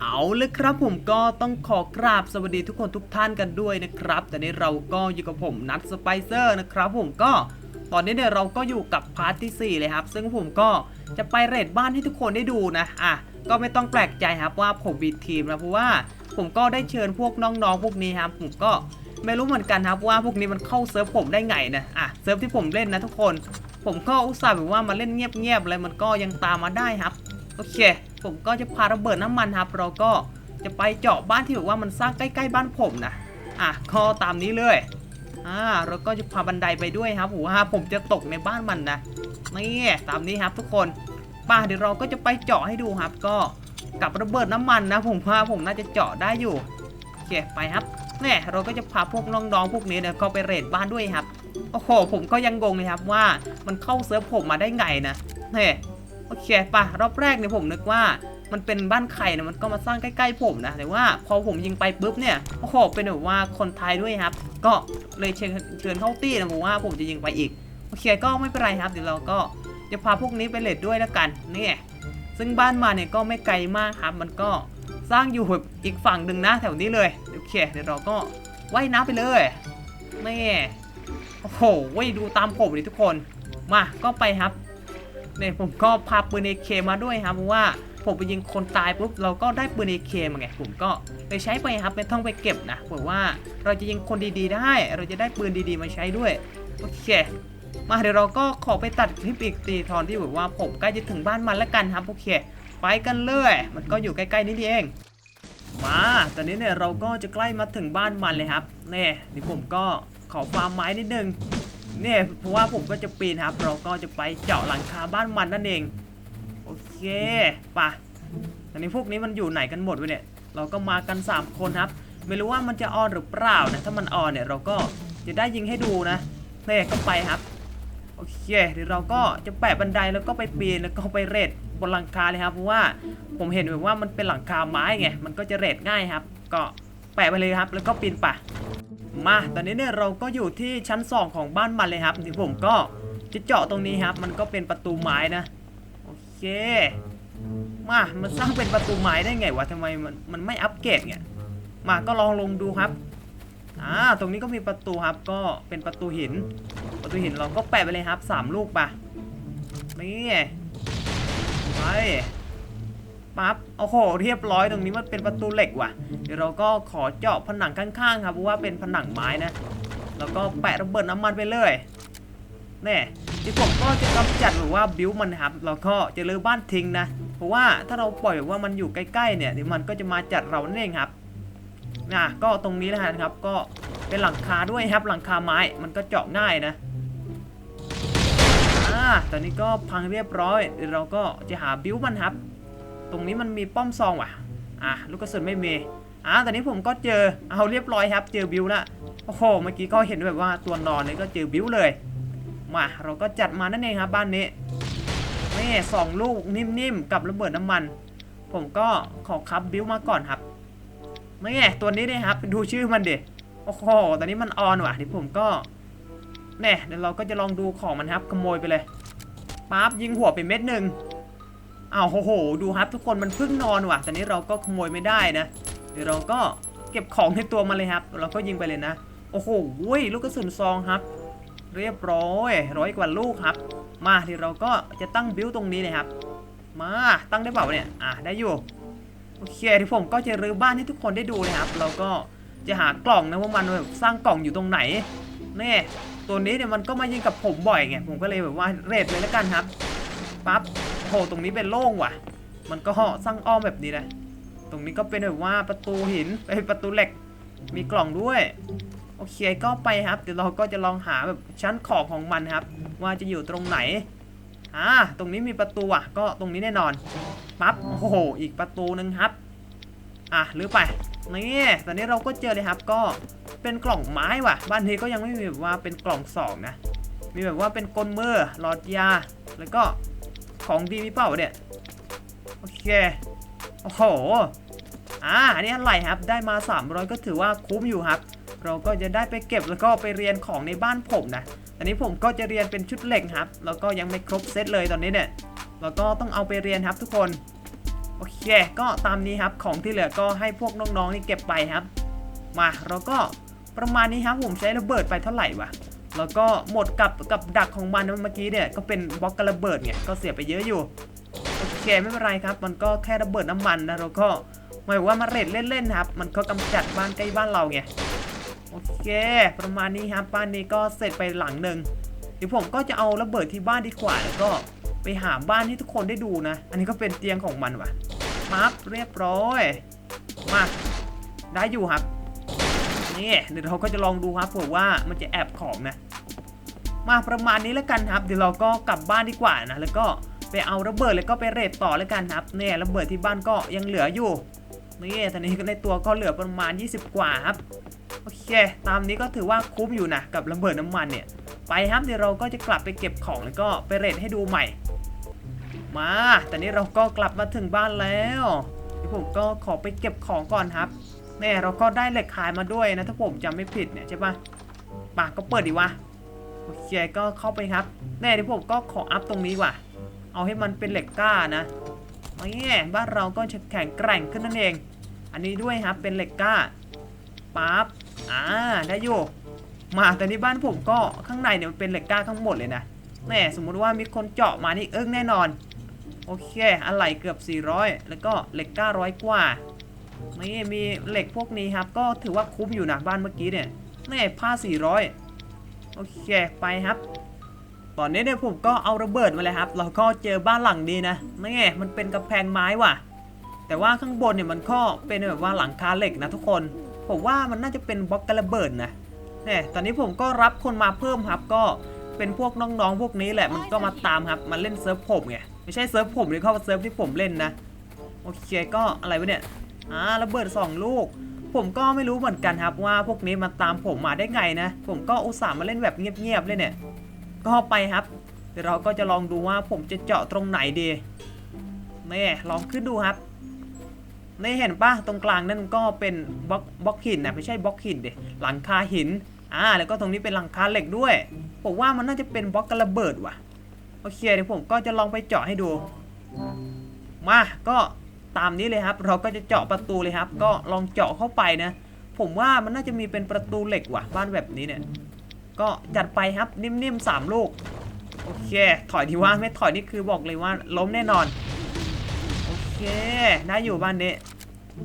เอาเลยครับผมก็ต้องขอกราบสวัสดีทุกคนทุกท่านกันด้วยนะครับ แต่นี้เราก็อยู่กับผมนัทสไปเซอร์นะครับผมก็ตอนนี้เนี่ยเราก็อยู่กับพาร์ทที่ 4 เลยครับ ซึ่งผมก็จะไปเรทบ้านให้ทุกคนได้ดูนะอะก็ไม่ต้องแปลกใจครับว่าผมบีทีมนะเพราะว่าผมก็ได้เชิญพวกน้องๆพวกนี้ครับผมก็ไม่รู้เหมือนกันครับว่าพวกนี้มันเข้าเซิร์ฟผมได้ไงนะอะเซิร์ฟที่ผมเล่นนะทุกคน ผมก็อุตส่าห์แบบว่ามาเล่นเงียบๆอะไรมันก็ยังตามมาได้ครับ โอเค ผมก็จะพาระเบิดน้ำมันครับ เราก็จะไปเจาะบ้านที่แบบว่ามันสร้างใกล้ๆบ้านผมนะ อะก็ตามนี้เลย อ่าเราก็จะพาบันไดไปด้วยครับผมว่าผมจะตกในบ้านมันนะ นี่ตามนี้ครับทุกคนป่าเดี๋ยวเราก็จะไปเจาะให้ดูครับ ก็กับระเบิดน้ำมันนะ ผมว่าผมน่าจะเจาะได้อยู่โอเคไปครับแน่เราก็จะพาพวกน้องๆพวกนี้เนี่ยเข้าไปเรดบ้านด้วยครับ โอ้โห ผมก็ยังงงเลยครับว่ามันเข้าเซิร์ฟผมมาได้ไงนะเน่โอ เคป่ะรอบแรกเนี่ยผมนึกว่ามันเป็นบ้านใครนะมันก็มาสร้างใกล้ๆผมนะแต่ว่าพอผมยิงไปปุ๊บเนี่ยโอ้โหเป็นแบบว่าคนไทยด้วยครับ ก็เลยเชิญเชิญเข้าตี้นะผมว่าผมจะยิงไปอีกโอเคก็ไม่เป็นไรครับเดี๋ยวเราก็จะพาพวกนี้ไปเลดด้วยแล้วกันเนี่ยซึ่งบ้านมาเนี่ยก็ไม่ไกลมากครับ มันก็สร้างอยู่อีกฝั่งหนึ่งนะแถวนี้เลยโอเคเดี๋ยวเราก็ว่ายน้ำไปเลยนี่โอ้โหเว้ยดูตามผมดิทุกคนมาก็ไปครับ เนี่ยผมก็พาปืนเอเคมาด้วยครับเพราะว่าผมไปยิงคนตายปุ๊บเราก็ได้ปืนเอเคมาไงผมก็เลยใช้ไปครับไม่ต้องไปเก็บนะเผื่อว่าเราจะยิงคนดีๆได้ เราจะได้ปืนดีๆมาใช้ด้วยโอเคมาเดี๋ยวเราก็ขอไปตัดคลิปอีกตีตอนที่แบบว่าผมใกล้จะถึงบ้านมันแล้วกันครับโอเคไปกันเลย มันก็อยู่ใกล้ๆนี่เองมา ตอนนี้เนี่ยเราก็จะใกล้มาถึงบ้านมันเลยครับเนี่ยนี่ผมก็ขอฟาร์มไม้นิดนึง เนี่ยเพราะว่าผมก็จะปีนครับเราก็จะไปเจาะหลังคาบ้านมันนั่นเอง โอเคไป่ะตอนนี้พวกนี้มันอยู่ไหนกันหมดวะเนี่ย เราก็มากัน 3 คนครับ ไม่รู้ว่ามันจะออนหรือเปล่านะ ถ้ามันออนเนี่ยเราก็จะได้ยิงให้ดูนะเนี่ยก็ไปครับ โอเคเดี๋ยวเราก็จะแปะบันไดแล้วก็ไปปีนแล้วก็ไปเรดบนหลังคาเลยครับ เพราะว่าผมเห็นแบบว่ามันเป็นหลังคาไม้ไง มันก็จะเรดง่ายครับ ก็แปะไปเลยครับ แล้วก็ปีนไป มาตอนนี้เนี่ยเราก็อยู่ที่ชั้น 2 ของบ้านมันเลยครับที่ผมก็จะเจาะตรงนี้ครับ มันก็เป็นประตูไม้นะ โอเค มามันสร้างเป็นประตูไม้ได้ไงวะทำไมมันมันไม่อัปเกรดไงมาก็ลองลงดูครับอ่าตรงนี้ก็มีประตูครับก็เป็นประตูหิน ประตูหินเราก็แปะไปเลยครับสามลูกไปนี่ไป ปั๊บโอ้โหเรียบร้อยตรงนี้มันเป็นประตูเหล็กว่ะ เดี๋ยวเราก็ขอเจาะผนังข้างๆ ครับเพราะว่าเป็นผนังไม้นะ แล้วก็แปะระเบิดน้ำมันไปเลยแน่ที่ผมก็จะกำจัดหรือว่าบิวมันครับแล้วก็จะเลือบ้านทิ้งนะเพราะว่าถ้าเราปล่อยแบบว่ามันอยู่ใกล้ๆเนี่ยเดี๋ยวมันก็จะมาจัดเรานั่นเองครับนะก็ตรงนี้นะครับก็เป็นหลังคาด้วยครับหลังคาไม้มันก็เจาะง่ายนะอ่าตอนนี้ก็พังเรียบร้อยเดี๋ยวเราก็จะหาบิวมันครับ ตรงนี้มันมีป้อมซองว่ะ อะลูกกระสุนไม่มีอ่าตอนนี้ผมก็เจอเอาเรียบร้อยครับ เจอบิวละโอ้โหเมื่อกี้ก็เห็นแบบว่าตัวนอนนี่ก็เจอบิวเลย มาเราก็จัดมานั่นเองครับบ้านนี้นี่สองลูกนิ่มๆกับระเบิดน้ำมัน ผมก็ขอคับบิวมาก่อนครับนี่ตัวนี้เลยครับดูชื่อมันดิโอ้โหตอนนี้มันออนว่ะที่ผมก็แน่เดี๋ยวเราก็จะลองดูของมันครับขโมยไปเลยปั๊บยิงหัวไปเม็ดหนึ่ง อ้าวโหโห ดูครับทุกคนมันเพิ่งนอนว่ะตอนนี้เราก็ขโมยไม่ได้นะ เดี๋ยวเราก็เก็บของในตัวมาเลยครับ เราก็ยิงไปเลยนะ โอ้โหวุ้ยลูกกระสุนซองครับ เรียบร้อยร้อยกว่าลูกครับ มาเดี๋ยวเราก็จะตั้งบิวตรงนี้เลยครับ มาตั้งได้เปล่าเนี่ยอะได้อยู่โอเคที่ผมก็จะรื้อบ้านให้ทุกคนได้ดูนะครับ เราก็จะหากล่องนะว่ามันแบบสร้างกล่องอยู่ตรงไหนนี่ตัวนี้เนี่ยมันก็มายิงกับผมบ่อยไงผมก็เลยแบบว่าเรทเลยแล้วกันครับปั๊บ โหตรงนี้เป็นโล่งว่ะ มันก็สร้างอ้อมแบบนี้นะ ตรงนี้ก็เป็นแบบว่าประตูหินเป็นประตูเหล็ก มีกล่องด้วย โอเคก็ไปครับ เดี๋ยวเราก็จะลองหาแบบชั้นขอบของมันครับ ว่าจะอยู่ตรงไหน อ่า ตรงนี้มีประตูอะ ก็ตรงนี้แน่นอน ปั๊บ โอ้โห อีกประตูหนึ่งครับ อะหรือไป นี่ตอนนี้เราก็เจอเลยครับ ก็เป็นกล่องไม้ว่ะ บ้านนี้ก็ยังไม่มีแบบว่าเป็นกล่องสองนะ มีแบบว่าเป็นกลมือหลอดยา แล้วก็ ของดีมีเปล่าเนี่ย โอเค โอ้โห อ่าอันนี้อะไรครับ ได้มา 300 ก็ถือว่าคุ้มอยู่ครับ เราก็จะได้ไปเก็บแล้วก็ไปเรียนของในบ้านผมนะอันนี้ผมก็จะเรียนเป็นชุดเหล็กครับ แล้วก็ยังไม่ครบเซตเลยตอนนี้เนี่ย เราก็ต้องเอาไปเรียนครับทุกคน โอเค ก็ตามนี้ครับ ของที่เหลือก็ให้พวกน้องๆนี่เก็บไปครับ มา เราก็ประมาณนี้ครับผมใช้ระเบิดไปเท่าไหร่วะ แล้วก็หมดกับกับดักของมันเมื่อกี้เนี่ยก็เป็นบล็อกกระเบิดไงก็เสียไปเยอะอยู่โอเคไม่เป็นไรครับ มันก็แค่ระเบิดน้ำมันนะเราก็หมายว่ามาเรดเล่นๆครับ มันก็กำจัดบ้านใกล้บ้านเราไงโอเค ประมาณนี้ครับบ้านนี้ก็เสร็จไปหลังหนึ่งเดี๋ยวผมก็จะเอาระเบิดที่บ้านดีกว่าแล้วก็ไปหาบ้านให้ทุกคนได้ดูนะ อันนี้ก็เป็นเตียงของมันว่ะมับเรียบร้อย มา ได้อยู่ครับ นี่เดี๋ยวเราก็จะลองดูครับเผื่อว่ามันจะแอบของนะ มาประมาณนี้แล้วกันครับ เดี๋ยวเราก็กลับบ้านดีกว่านะ แล้วก็ไปเอาระเบิดแล้วก็ไปเรทต่อแล้วกันครับเนี่ยระเบิดที่บ้านก็ยังเหลืออยู่นี่ตอนนี้ในตัวก็เหลือประมาณ 20 กว่าครับโอเค ตามนี้ก็ถือว่าคุ้มอยู่นะกับระเบิดน้ำมันเนี่ย ไปครับเดี๋ยวเราก็จะกลับไปเก็บของแล้วก็ไปเรทให้ดูใหม่ มาตอนนี้เราก็กลับมาถึงบ้านแล้วเดี๋ยวผมก็ขอไปเก็บของก่อนครับ เนี่ยเราก็ได้เหล็กขายมาด้วยนะถ้าผมจำไม่ผิดเนี่ยใช่ปะปากก็เปิดดีวะโอเคก็เข้าไปครับแน่เดี๋ยวผมก็ขออัพตรงนี้ว่ะ เอาให้มันเป็นเหล็กกล้านะนี่บ้านเราก็จะแข็งแกร่งขึ้นนั่นเอง อันนี้ด้วยครับเป็นเหล็กกล้าปั๊บอ่าได้อยู่มาแต่ที่บ้านผมก็ข้างในเนี่ยมันเป็นเหล็กกล้าทั้งหมดเลยนะแน่สมมุติว่ามีคนเจาะมานี่เอิ้งแน่นอน โอเค อะไหล่เกือบ 400 แล้วก็เหล็กกล้าร้อยกว่า นี่มีเหล็กพวกนี้ครับ ก็ถือว่าคุ้มอยู่นะบ้านเมื่อกี้เนี่ยแน่ผ้า400 โอเคไปครับ ตอนนี้เนี่ยผมก็เอาระเบิดมาเลยครับ เราก็เจอบ้านหลังนี้นะนี่มันเป็นกำแพงไม้ว่ะ แต่ว่าข้างบนเนี่ยมันก็เป็นแบบว่าหลังคาเหล็กนะทุกคน ผมว่ามันน่าจะเป็นบล็อกกระเบิดนะเนี่ยตอนนี้ผมก็รับคนมาเพิ่มครับ ก็เป็นพวกน้องๆพวกนี้แหละ มันก็มาตามครับ มาเล่นเซิร์ฟผมไง ไม่ใช่เซิร์ฟผมหรือเข้ามาเซิร์ฟที่ผมเล่นนะ โอเคก็อะไรวะเนี่ย อ่าระเบิดสองลูก ผมก็ไม่รู้เหมือนกันครับว่าพวกนี้มาตามผมมาได้ไงนะ ผมก็อุตส่าห์มาเล่นแบบเงียบๆเลยเนี่ย ก็ไปครับเดี๋ยวเราก็จะลองดูว่าผมจะเจาะตรงไหนดีนี่ลองขึ้นดูครับนี่เห็นปะตรงกลางนั่นก็เป็นบล็อกบล็อกหินนะไม่ใช่บล็อกหินเดหลังคาหินอ่าแล้วก็ตรงนี้เป็นหลังคาเหล็กด้วยผมว่ามันน่าจะเป็นบล็อกกระเบิดว่ะโอเคเดี๋ยวผมก็จะลองไปเจาะให้ดู มาก็ ตามนี้เลยครับ เราก็จะเจาะประตูเลยครับ ก็ลองเจาะเข้าไปนะ ผมว่ามันน่าจะมีเป็นประตูเหล็กว่ะบ้านแบบนี้เนี่ย ก็จัดไปครับนิ่มๆสามลูก โอเค ถอยดีว่าไม่ถอยนี่คือบอกเลยว่าล้มแน่นอน โอเค ได้อยู่บ้านนี้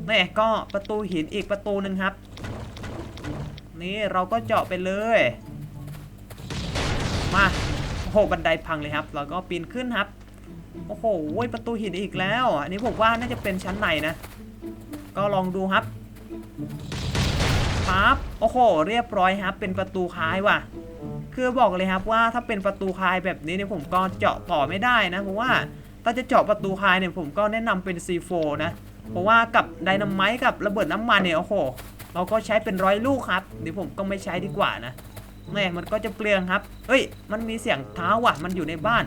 นี่ก็ประตูหินอีกประตูหนึ่งครับ นี่เราก็เจาะไปเลย มาโอ้โหบันไดพังเลยครับ เราก็ปีนขึ้นครับ โอ้โหประตูหินอีกแล้ว อันนี้ผมว่าน่าจะเป็นชั้นในนะ ก็ลองดูครับปั๊บโอ้โห เรียบร้อยครับ เป็นประตูคายว่ะ คือบอกเลยครับว่าถ้าเป็นประตูคายแบบนี้เนี่ยผมก็เจาะต่อไม่ได้นะ เพราะว่าถ้าจะเจาะประตูคายเนี่ยผมก็แนะนำเป็น C4 นะ เพราะว่ากับไดนาไมต์กับระเบิดน้ำมันเนี่ยโอ้โห เราก็ใช้เป็นร้อยลูกครับเดี๋ยวผมก็ไม่ใช้ดีกว่านะแม่มันก็จะเปลืองครับ เฮ้ย มันมีเสียงเท้าว่ะ มันอยู่ในบ้าน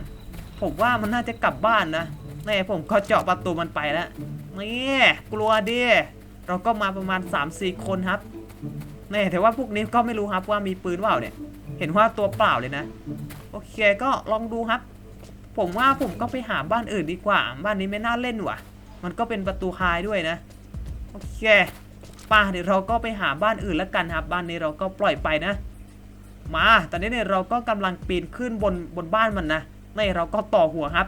ผมว่ามันน่าจะกลับบ้านนะแม่ผมก็เจาะประตูมันไปแล้วนี่กลัวดิเราก็มาประมาณ 3-4 คนครับแน่แต่ว่าพวกนี้ก็ไม่รู้ครับว่ามีปืนเปล่าเนี่ย เห็นว่าตัวเปล่าเลยนะ โอเคก็ลองดูครับ ผมว่าผมก็ไปหาบ้านอื่นดีกว่า บ้านนี้ไม่น่าเล่นว่ะ มันก็เป็นประตูคายด้วยนะ โอเคป่ะเดี๋ยวเราก็ไปหาบ้านอื่นแล้วกันครับ บ้านนี้เราก็ปล่อยไปนะ มา ตอนนี้เนี่ยเราก็กำลังปีนขึ้นบนบนบ้านมันนะ นี่เราก็ต่อหัวครับ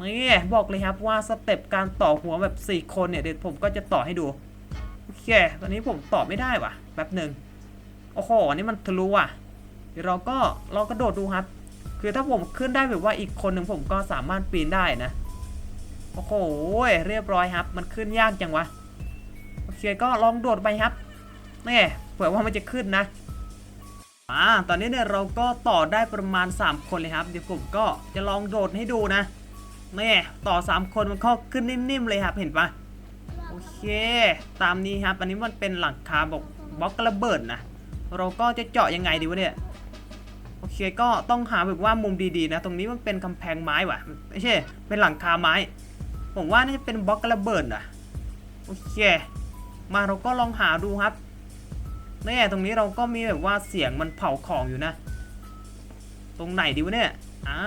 นี่บอกเลยครับว่าสเต็ปการต่อหัวแบบ 4 คนเนี่ยเดี๋ยวผมก็จะต่อให้ดู โอเค ตอนนี้ผมต่อไม่ได้ว่ะแป๊บหนึ่งโอ้โหนนี้มันทะลุว่ะ เดี๋ยวเราก็ลองกระโดดดูครับ คือถ้าผมขึ้นได้แบบว่าอีกคนหนึ่งผมก็สามารถปีนได้นะ โอ้โห เรียบร้อยครับ มันขึ้นยากจังวะ โอเคก็ลองโดดไปครับนี่เผื่อว่ามันจะขึ้นนะ อ่าตอนนี้เนี่ยเราก็ต่อได้ประมาณ 3 คนเลยครับ เดี๋ยวผมก็จะลองโดดให้ดูนะนี่ต่อ 3 คนมันก็ขึ้นนิ่มๆเลยครับเห็นปะโอเค ตามนี้ครับอันนี้มันเป็นหลังคาบอกบล็อกระเบิดนะเราก็จะเจาะยังไงดีวะเนี่ยโอเคก็ต้องหาแบบว่ามุมดีๆนะ ตรงนี้มันเป็นกำแพงไม้ว่ะไม่ใช่เป็นหลังคาไม้ ผมว่าน่าจะเป็นบล็อกระเบิดนะโอเค มาเราก็ลองหาดูครับ นี่ตรงนี้เราก็มีแบบว่าเสียงมันเผาของอยู่นะ ตรงไหนดีวะเนี่ย อ่า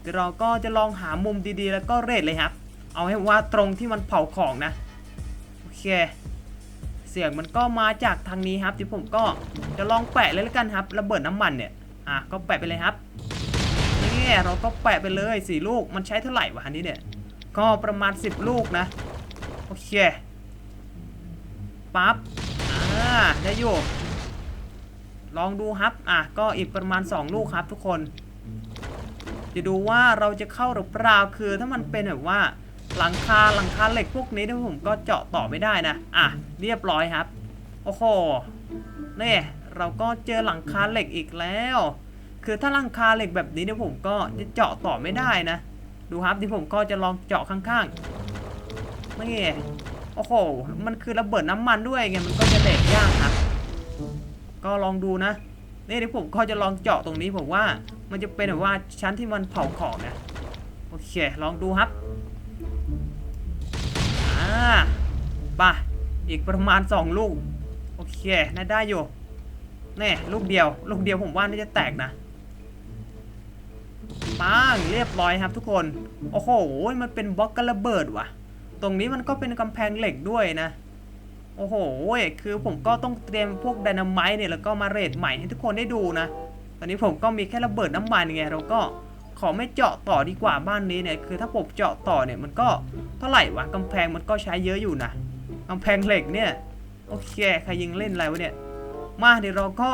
เดี๋ยวเราก็จะลองหามุมดีๆ แล้วก็เรทเลยครับ เอาให้ว่าตรงที่มันเผาของนะ โอเค เสียงมันก็มาจากทางนี้ครับที่ผมก็จะลองแปะเลยแล้วกันครับ ระเบิดน้ำมันเนี่ย อะก็แปะไปเลยครับ นี่เราก็แปะไปเลยสี่ลูก มันใช้เท่าไหร่วะอันนี้เนี่ย ก็ประมาณ 10 ลูกนะ โอเค ปั๊บ อ่าได้อยู่ ลองดูครับ อะ ก็อีกประมาณ 2 ลูกครับทุกคน จะดูว่าเราจะเข้าหรือเปล่าคือถ้ามันเป็นแบบว่าหลังคาหลังคาเหล็กพวกนี้เนี่ยผมก็เจาะต่อไม่ได้นะ อะ เรียบร้อยครับ โอ้โหนี่เราก็เจอหลังคาเหล็กอีกแล้ว คือถ้าหลังคาเหล็กแบบนี้เนี่ยผมก็จะเจาะต่อไม่ได้นะ ดูครับที่ผมก็จะลองเจาะข้างๆนี่ โอ้โห มันคือระเบิดน้ำมันด้วยไง มันก็จะเด็กยากครับ ก็ลองดูนะ นี่ที่ผมก็จะลองเจาะตรงนี้ผมว่า มันจะเป็นแบบว่าชั้นที่มันเผาของนะ โอเค ลองดูครับ อ่าไป่ะ อีกประมาณ 2 ลูก โอเค น่าได้อยู่แน่ลูกเดียว ลูกเดียวผมว่าน่าจะแตกนะปังเรียบร้อยครับทุกคน โอ้โห มันเป็นบล็อกกระเบิดว่ะ ตรงนี้มันก็เป็นกำแพงเหล็กด้วยนะ โอ้โห คือผมก็ต้องเตรียมพวกไดนาไมต์เนี่ยแล้วก็มาเรทใหม่ให้ทุกคนได้ดูนะ ตอนนี้ผมก็มีแค่ระเบิดน้ำมันไงเราก็ขอไม่เจาะต่อดีกว่าบ้านนี้เนี่ย คือถ้าผมเจาะต่อเนี่ยมันก็เท่าไหร่วะกำแพงมันก็ใช้เยอะอยู่นะกำแพงเหล็กเนี่ย โอเคใครยิงเล่นอะไรวะเนี่ย มาเดี๋ยวเราก็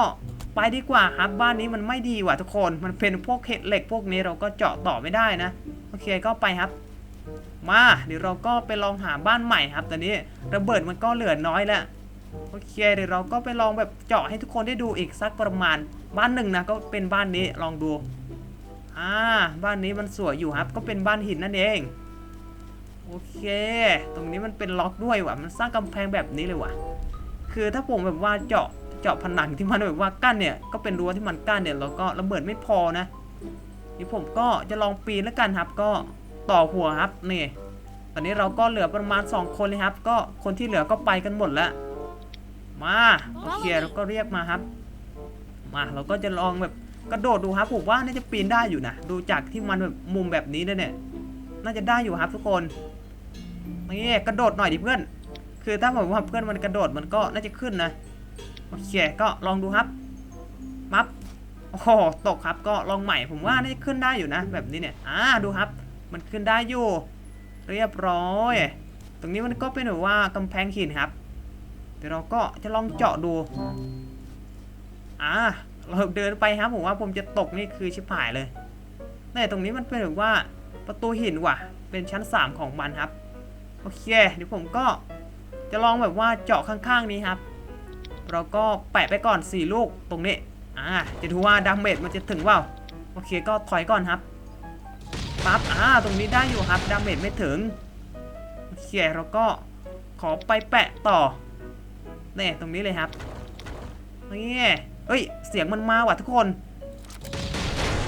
ไปดีกว่าครับบ้านนี้มันไม่ดีว่ะทุกคน มันเป็นพวกเห็ดเหล็กพวกนี้เราก็เจาะต่อไม่ได้นะ โอเคก็ไปครับ มาเดี๋ยวเราก็ไปลองหาบ้านใหม่ครับตอนนี้ระเบิดมันก็เหลือน้อยแล้วโอเคเดี๋ยวเราก็ไปลองแบบเจาะให้ทุกคนได้ดูอีกสักประมาณบ้านหนึ่งนะก็เป็นบ้านนี้ลองดูอ่าบ้านนี้มันสวยอยู่ครับ ก็เป็นบ้านหินนั่นเองโอเค ตรงนี้มันเป็นล็อกด้วยว่ะมันสร้างกำแพงแบบนี้เลยว่ะ คือถ้าผมแบบว่าเจาะเจาะผนังที่มันแบบว่ากั้นเนี่ยก็เป็นรั้วที่มันกั้นเนี่ยแล้วก็ระเบิดไม่พอนะนี่ผมก็จะลองปีนแล้วกันครับก็ ต่อหัวครับนี่ ตอนนี้เราก็เหลือประมาณ 2 คนเลยครับ ก็คนที่เหลือก็ไปกันหมดแล้ว มาโอเคเราก็เรียกมาครับ มาเราก็จะลองแบบกระโดดดูครับผมว่าน่าจะปีนได้อยู่นะดูจากที่มันแบบมุมแบบนี้ด้วยเนี่ย น่าจะได้อยู่ครับทุกคนนี่กระโดดหน่อยดิเพื่อน คือถ้าผมว่าเพื่อนมันกระโดดมันก็น่าจะขึ้นนะโอเคก็ลองดูครับมับโอ้ตกครับก็ลองใหม่ผมว่าน่าจะขึ้นได้อยู่นะ แบบนี้เนี่ยอ่าดูครับ มันขึ้นได้อยู่ เรียบร้อย ตรงนี้มันก็เป็นแบบว่ากำแพงหินครับ เดี๋ยวเราก็จะลองเจาะดู อ่า เราเดินไปครับผมว่าผมจะตกนี่คือชิบหายเลยแต่ตรงนี้มันเป็นแบบว่าประตูหินว่ะ เป็นชั้น 3 ของมันครับ โอเค เดี๋ยวผมก็จะลองแบบว่าเจาะข้างๆนี้ครับ เราก็แปะไปก่อน 4 ลูกตรงนี้ อ่า จะดูว่าดาเมจมันจะถึงเปล่า โอเคก็ถอยก่อนครับ ปั๊บอ่าตรงนี้ได้อยู่ครับดาเมจไม่ถึงโอเคเราก็ขอไปแปะต่อเนี่ตรงนี้เลยครับนี่เอ้ย เสียงมันมาว่ะทุกคน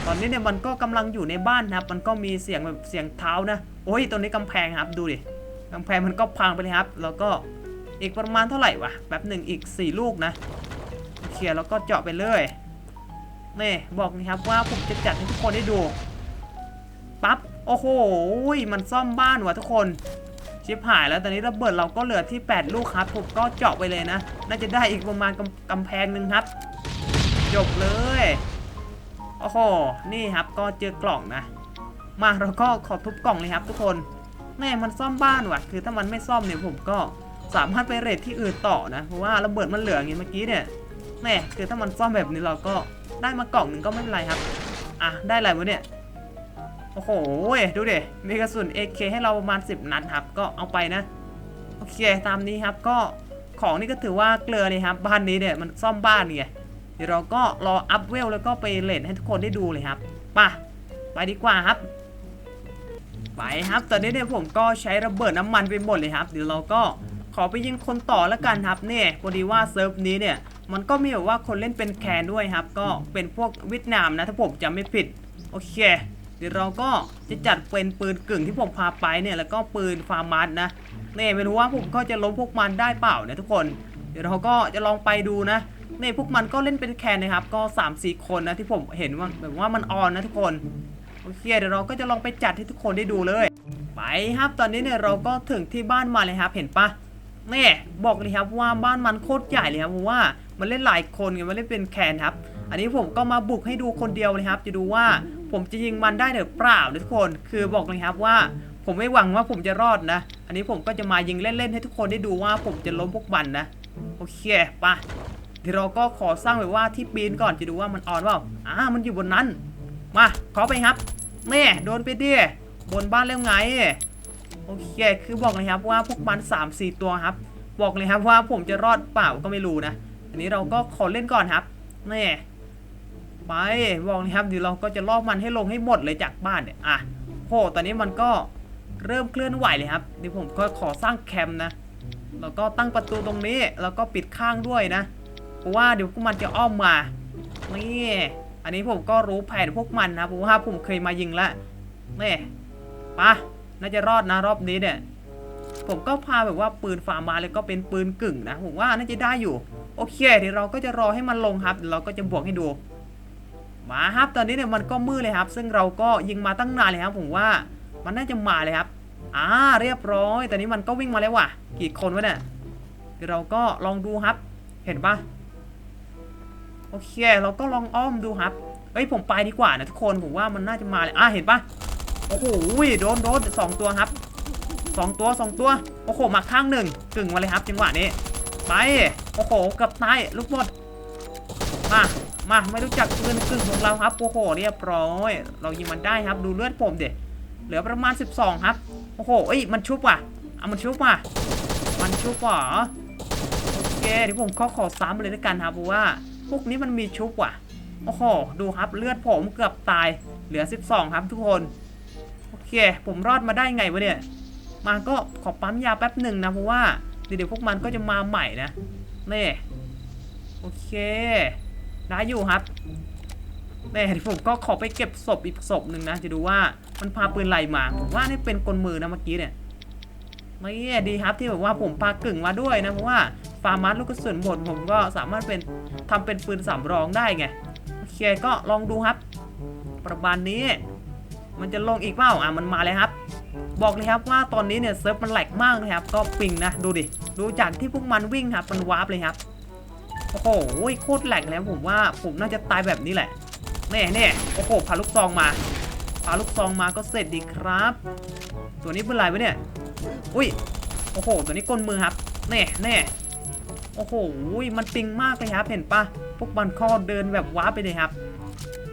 ตอนนี้เนี่ยมันก็กำลังอยู่ในบ้านนะครับ มันก็มีเสียงแบบเสียงเท้านะโอ้ยตรงนี้กำแพงครับดูดิกำแพงมันก็พังไปเลยครับ แล้วก็อีกประมาณเท่าไหร่วะแป๊บหนึ่งอีก 4 ลูกนะโอเคแล้วก็เจาะไปเลยนี่บอกนะครับว่าผมจะจัดให้ทุกคนได้ดู ปั๊บ โอ้โห มันซ่อมบ้านว่ะทุกคน ชิบหายแล้วตอนนี้ระเบิดเราก็เหลือที่ 8 ลูกครับผมก็เจาะไปเลยนะ น่าจะได้อีกประมาณกำกำแพงหนึ่งครับ จบเลย โอ้โห นี่ครับก็เจอกล่องนะ มาเราก็ขอทุบกล่องเลยครับ ทุกคนแม่มันซ่อมบ้านว่ะ คือถ้ามันไม่ซ่อมเนี่ยผมก็สามารถไปเรทที่อื่นต่อนะ เพราะว่าระเบิดมันเหลืออย่างเมื่อกี้เนี่ยแม่คือถ้ามันซ่อมแบบนี้เราก็ได้มากล่องหนึ่งก็ไม่เป็นไรครับ อะ ได้อะไรวะเนี่ย โอ้โหดูดิมีกระสุน AK ให้เราประมาณ 10 นัดครับ ก็เอาไปนะ โอเค ตามนี้ครับ ก็ของนี่ก็ถือว่าเกลือนี่ครับ บ้านนี้เนี่ยมันซ่อมบ้านไง เดี๋ยวเราก็รออัพเวลแล้วก็ไปเลนให้ทุกคนได้ดูเลยครับไป่ะ ไปดีกว่าครับ ไปครับ ตอนนี้เนี่ยผมก็ใช้ระเบิดน้ำมันไปหมดเลยครับ เดี๋ยวเราก็ขอไปยิงคนต่อแล้วกันครับเนี่ยพอดีว่าเซิร์ฟนี้เนี่ย มันก็มีแบบว่าคนเล่นเป็นแคนด้วยครับ ก็เป็นพวกเวียดนามนะถ้าผมจำไม่ผิด โอเค เดี๋ยวเราก็จะจัดเป็นปืนกึ่งที่ผมพาไปเนี่ยแล้วก็ปืนฟาร์มัสนะเนี่ยไม่รู้ว่าผมก็จะล้มพวกมันได้เปล่าเนี่ยทุกคน เดี๋ยวเราก็จะลองไปดูนะเนี่ยพวกมันก็เล่นเป็นแคนนะครับ ก็3-4คนนะที่ผมเห็นว่าแบบว่ามันออนนะทุกคนโอเคเดี๋ยวเราก็จะลองไปจัดให้ทุกคนได้ดูเลยไปครับตอนนี้เนี่ยเราก็ถึงที่บ้านมาเลยครับเห็นปะแม่บอกเลยครับว่าบ้านมันโคตรใหญ่เลยครับเพราะว่ามันเล่นหลายคนไงมันเล่นเป็นแคนครับ อันนี้ผมก็มาบุกให้ดูคนเดียวเลยครับ จะดูว่า ผมจะยิงมันได้หรือเปล่าทุกคน คือบอกเลยครับว่า ผมไม่หวังว่าผมจะรอดนะ อันนี้ผมก็จะมายิงเล่นๆให้ทุกคนได้ดูว่าผมจะล้มพวกมันนะ โอเคปะเดี๋ยวเราก็ขอสร้างแบบว่าที่ปีนก่อนจะดูว่ามันอ่อนเปล่าอ่ามันอยู่บนนั้น มาขอไปครับแม่โดนไปดิบนบ้านแล้วไง โอเค คือบอกเลยครับว่าพวกมัน3 4 ตัวครับ บอกเลยครับว่าผมจะรอดเปล่าก็ไม่รู้นะ อันนี้เราก็ขอเล่นก่อนครับแม่ ไปบอกเลยครับเดี๋ยวเราก็จะล่อมันให้ลงให้หมดเลยจากบ้านเนี่ยอะโหตอนนี้มันก็เริ่มเคลื่อนไหวเลยครับเดี๋ยวผมก็ขอสร้างแคมป์นะแล้วก็ตั้งประตูตรงนี้แล้วก็ปิดข้างด้วยนะ เพราะว่าเดี๋ยวพวกมันจะอ้อมมานี่อันนี้ผมก็รู้แผนพวกมันนะเพราะว่าผมเคยมายิงแล้วนี่ปะน่าจะรอดนะรอบนี้เนี่ยผมก็พาแบบว่าปืนฝ่ามาแล้วก็เป็นปืนกึ่งนะผมว่าน่าจะได้อยู่ โอเคเดี๋ยวเราก็จะรอให้มันลงครับเดี๋ยวเราก็จะบวกให้ดู มาครับตอนนี้เนี่ยมันก็มืดเลยครับ ซึ่งเราก็ยิงมาตั้งนานเลยครับผมว่ามันน่าจะมาเลยครับอ่าเรียบร้อยตอนนี้มันก็วิ่งมาแล้วว่ะ กี่คนวะเนี่ยเราก็ลองดูครับ เห็นปะโอเค เราก็ลองอ้อมดูครับเอ้ยผมไปดีกว่านะทุกคนผมว่ามันน่าจะมาเลยอะเห็นปะโอ้โหโดนโดนสองตัวครับสองตัวสองตัวโอ้โหมาข้างหนึ่งกึ่งมาเลยครับจังหวะนี้ไปโอ้โหกับตายลูกบอลมา มาไม่รู้จักปืนกึ่งของเราครับโอ้โหเรียบร้อย เรายิงมันได้ครับดูเลือดผมเด็เหลือประมาณ 12 ครับโอ้โหเอ้ยมันชุบว่ะเอามันชุบว่ะมันชุบว่ะโอเคเดี๋ยวผมขอขอซ้ำเลยด้วยกันครับเพราะว่าพวกนี้มันมีชุบว่ะโอ้โหดูครับเลือดผมเกือบตายเหลือ 12 ครับทุกคนโอเค ผมรอดมาได้ไงวะเนี่ยมาก็ขอปั๊มยาแป๊บหนึ่งนะเพราะว่าเดี๋ยวพวกมันก็จะมาใหม่นะนี่โอเค ได้อยู่ครับนี่ผมก็ขอไปเก็บศพอีกศพหนึ่งนะ จะดูว่ามันพาปืนไรมา ผมว่านี่เป็นกลมือนะเมื่อกี้เนี่ยไม่ดีครับที่แบบว่าผมพากึ่งมาด้วยนะ เพราะว่าฟาร์มัสลูกกระสุนหมดผมก็สามารถเป็นทำเป็นปืนสำรองได้ไง โอเคก็ลองดูครับ ประมาณนี้ มันจะลงอีกเปล่าอะมันมาเลยครับ บอกเลยครับว่าตอนนี้เนี่ยเซิร์ฟมันแหลกมากเลยครับ ก็ปิงนะดูดิ ดูจากที่พวกมันวิ่งครับมันวาร์ปเลยครับ โอ้โหโคตรแหลกแล้วผมว่าผมน่าจะตายแบบนี้แหละแน่แน่โอ้โหพาลูกซองมาพาลูกซองมาก็เสร็จดีครับ ตัวนี้เป็นไรวะเนี่ยอุ้ยโอ้โห ตัวนี้กลมือครับแน่แน่โอ้โหมันปิงมากเลยครับเห็นปะพวกมันข้อเดินแบบว้าไปเลยครับ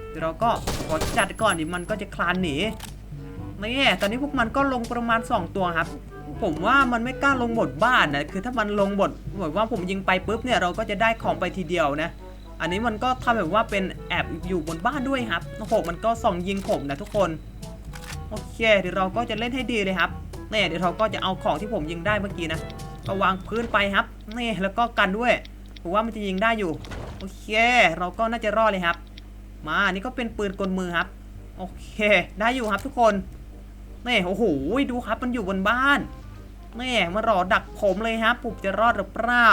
เดี๋ยวเราก็ขอจัดก่อนดิมันก็จะคลานหนีนี่ตอนนี้พวกมันก็ลงประมาณ 2 ตัวครับ ผมว่ามันไม่กล้าลงหมดบ้านนะคือถ้ามันลงหมดแบบว่าผมยิงไปปุ๊บเนี่ยเราก็จะได้ของไปทีเดียวนะ อันนี้มันก็ทำแบบว่าเป็นแอบอยู่บนบ้านด้วยครับโอ้โหมันก็ส่องยิงผมนะทุกคนโอเคเดี๋ยวเราก็จะเล่นให้ดีเลยครับนี่เดี๋ยวเราก็จะเอาของที่ผมยิงได้เมื่อกี้นะก็วางพื้นไปครับนี่แล้วก็กันด้วยผมว่ามันจะยิงได้อยู่โอเค เราก็น่าจะรอดเลยครับ มาอันนี้ก็เป็นปืนกลมือครับโอเค ได้อยู่ครับทุกคนนี่โอ้โหดูครับมันอยู่บนบ้าน นี่มารอดักผมเลยครับผมจะรอดหรือเปล่า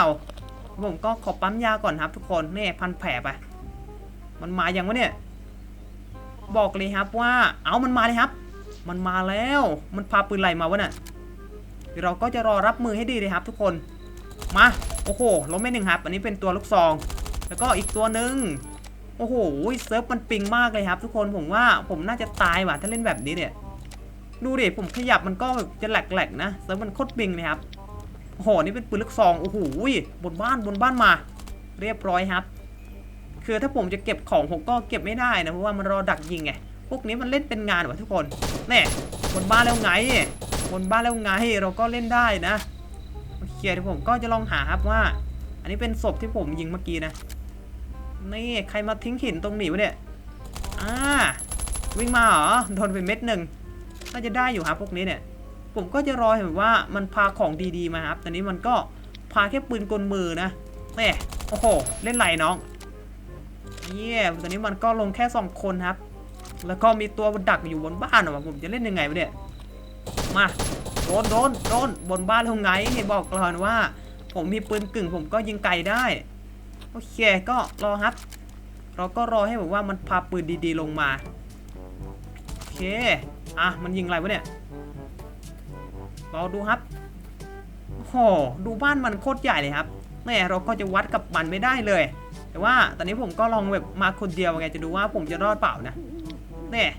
ผมก็ขอปั๊มยาก่อนครับ ทุกคนนี่พันแผลไปมันมาอย่างวะเนี่ย บอกเลยครับว่า เอามันมาเลยครับ มันมาแล้ว มันพาปืนไหลมาวะเนี่ยเดี๋ยวเราก็จะรอรับมือให้ดีเลยครับ ทุกคน มาโอ้โหล้มไม่หนึ่งครับ อันนี้เป็นตัวลูกซอง แล้วก็อีกตัวหนึ่งโอ้โหเซิร์ฟมันปิงมากเลยครับ ทุกคนผมว่าผมน่าจะตายว่ะถ้าเล่นแบบนี้เนี่ย ดูดิผมขยับมันก็แบบจะแหลกๆนะเซิร์ฟมันโคตรปิงเลยครับโอ้โหนี่เป็นปืนลูกซองโอ้โหบนบ้านบนบ้านมา เรียบร้อยครับ คือถ้าผมจะเก็บของผมก็เก็บไม่ได้นะเพราะว่ามันรอดักยิงไงพวกนี้มันเล่นเป็นงานวะทุกคนแน่บนบ้านแล้วไง บนบ้านแล้วไงเราก็เล่นได้นะโอเคเดี๋ยวผมก็จะลองหาครับว่า อันนี้เป็นศพที่ผมยิงเมื่อกี้นะนี่ใครมาทิ้งหินตรงนี้วะเนี่ยอ่าวิ่งมาเหรอโดนไปเม็ดหนึ่ง น่าจะได้อยู่ครับพวกนี้เนี่ย ผมก็จะรอเห็นว่ามันพาของดีๆมาครับ ตอนนี้มันก็พาแค่ปืนกลมือนะแม่โอ้โห เล่นไรน้องเยี่ยตอนนี้มันก็ลงแค่สองคนครับ แล้วก็มีตัวดักอยู่บนบ้านหรอผมจะเล่นยังไงวะเนี่ย มาโดนโดนโดนบนบ้านทงไงบอกก่อนว่า ผมมีปืนกึ่งผมก็ยิงไกลได้ โอเคก็รอครับ เราก็รอให้แบบว่ามันพาปืนดีๆลงมา โอเค อะ มันยิงอะไรวะเนี่ยรอดูครับโอ้โหดูบ้านมันโคตรใหญ่เลยครับแม่เราก็จะวัดกับมันไม่ได้เลย แต่ว่าตอนนี้ผมก็ลองแบบมาคนเดียวไงจะดูว่าผมจะรอดเปล่านะเนี่ย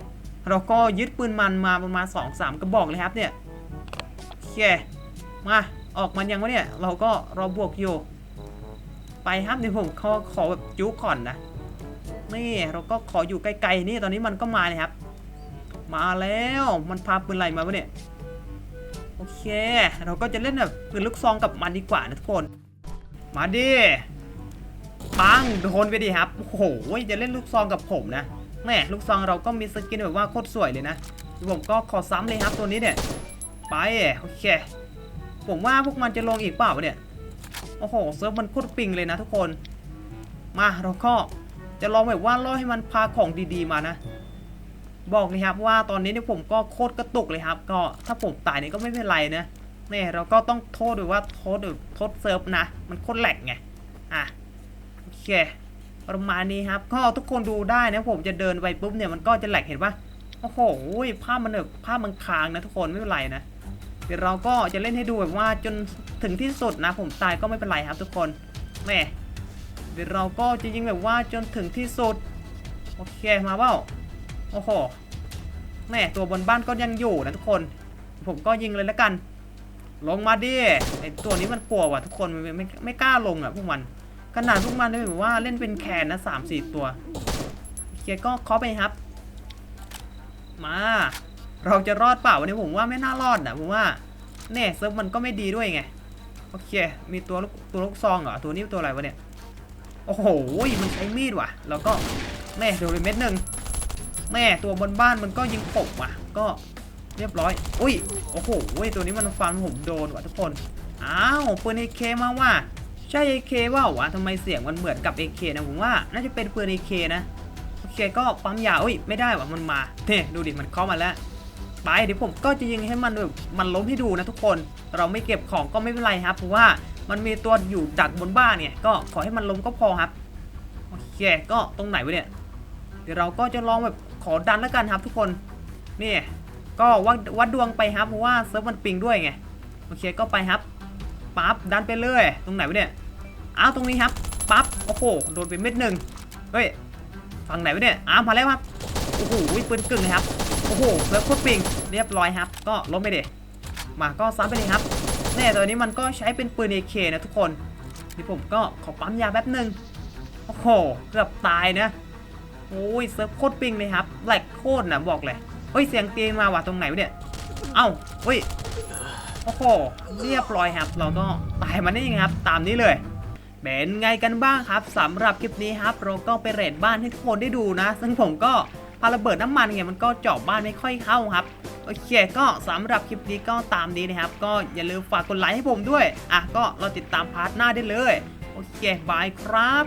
เราก็ยึดปืนมันมาประมาณ2องสามกระบอกเลยครับเนี่ยโอเคมาออกมันยังวะเนี่ยเราก็รอบวกอยู่ ไปครับเดี๋ยวผมขอขอแบบจุก่อนนะนี่เราก็ขออยู่ไกลๆนี่ตอนนี้มันก็มาเลยครับ มาแล้วมันพาปืนอะไรมาวะเนี่ยโอเค เราก็จะเล่นแบบปืนลูกซองกับมันดีกว่านะทุกคน มาดิปังโดนไปดิครับโอ้โหจะเล่นลูกซองกับผมนะแม่ลูกซองเราก็มีสกินแบบว่าโคตรสวยเลยนะผมก็ขอซ้ำเลยครับตัวนี้เนี่ยไปโอเค ผมว่าพวกมันจะลงอีกเปล่าเนี่ยโอ้โหเซิร์ฟมันโคตรปิงเลยนะทุกคน มาเราก็จะลองแบบว่าล่อให้มันพาของดีๆมานะ บอกเลยครับว่าตอนนี้เนี่ยผมก็โคตรกระตุกเลยครับ ก็ถ้าผมตายเนี่ยก็ไม่เป็นไรนะนี่เราก็ต้องโทษด้วยว่าโทษด้วยโทษเซิร์ฟนะ มันโคตรแหลกไงอะโอเคประมาณนี้ครับ ก็ทุกคนดูได้นะผมจะเดินไปปุ๊บเนี่ยมันก็จะแหลกเห็นปะโอ้โหภาพมันแบบภาพมันค้างนะทุกคนไม่เป็นไรนะเดี๋ยวเราก็จะเล่นให้ดูแบบว่าจนถึงที่สุดนะ ผมตายก็ไม่เป็นไรครับ ทุกคนแม่เดี๋ยวเราก็จะยิงแบบว่าจนถึงที่สุดโอเคมาเปล่า โอ้โหแม่ตัวบนบ้านก็ยังอยู่นะทุกคน ผมก็ยิงเลยแล้วกัน ลงมาดิไอตัวนี้มันกลัวว่ะทุกคนไม่ไม่ไม่กล้าลงอะพวกมันขนาดพวกมันเนี่ยแบบว่าเล่นเป็นแคนนะสามสี่ตัวโอเคก็เคาะไปครับ มา เราจะรอดเปล่าวันนี้ผมว่าไม่น่ารอดนะผมว่าแน่เซิร์ฟมันก็ไม่ดีด้วยไงโอเค มีตัวลูกตัวลูกซองเหรอตัวนี้ตัวอะไรวะเนี่ยโอ้โหมันใช้มีดว่ะ แล้วก็แม่โดนไปเม็ดหนึ่ง แม่ตัวบนบ้านมันก็ยิงผมว่ะ ก็เรียบร้อย อุ้ย โอ้โหตัวนี้มันฟันผมโดนว่ะทุกคน อ้าวปืน AK มาว่ะ ใช่ AK ว่าวะทำไมเสียงมันเหมือนกับ AK นะผมว่าน่าจะเป็นปืน AK นะ โอเคก็ปั๊มยาอุ้ย ไม่ได้ว่ะมันมาเน่ดูดิ มันเข้ามาแล้วไปเดี๋ยวผมก็จะยิงให้มันแบบมันล้มให้ดูนะทุกคน เราไม่เก็บของก็ไม่เป็นไรครับ เพราะว่ามันมีตัวอยู่ดักบนบ้านเนี่ย ก็ขอให้มันล้มก็พอครับ โอเค ก็ตรงไหนวะเนี่ย เดี๋ยวเราก็จะลองแบบ ขอดันแล้วกันครับทุกคน นี่ก็วัดวัดดวงไปครับเพราะว่าเซิร์ฟมันปิงด้วยไง โอเคก็ไปครับ ปั๊บดันไปเลย ตรงไหนวะเนี่ย อ้าวตรงนี้ครับ ปั๊บ โอ้โห โดนไปเม็ดหนึ่งเฮ้ย ฝั่งไหนวะเนี่ย อ้าวมาแล้วครับ โอ้โหปืนกึ่งเลยครับ โอ้โหเซิร์ฟโคตรปิง เรียบร้อยครับ ก็ล้มไปเด็มาก็ซ้ำไปเลยครับแน่ตัวนี้มันก็ใช้เป็นปืน AK นะทุกคนนี่ผมก็ขอปั๊มยาแป๊บหนึ่งโอ้โห เกือบตายนะ โอ้ยเซิร์ฟโคตรปิงเลยครับแหลกโคตรนะบอกเลยเฮ้ยเสียงเตีนมาว่ะตรงไหนวะเนี่ย เอ้าเฮ้ยโอ้โหเรียบร้อยครับ เราก็ตายมาได้ยังไงครับ ตามนี้เลยเป็นไงกันบ้างครับสำหรับคลิปนี้ครับ เราก็ไปเรทบ้านให้ทุกคนได้ดูนะ ซึ่งผมก็พาระเบิดน้ำมันไงมันก็เจาะบ้านไม่ค่อยเข้าครับโอเคก็สำหรับคลิปนี้ก็ตามนี้นะครับ ก็อย่าลืมฝากกดไลค์ให้ผมด้วยอะก็เราติดตามพาร์ทหน้าได้เลยโอเคบายครับ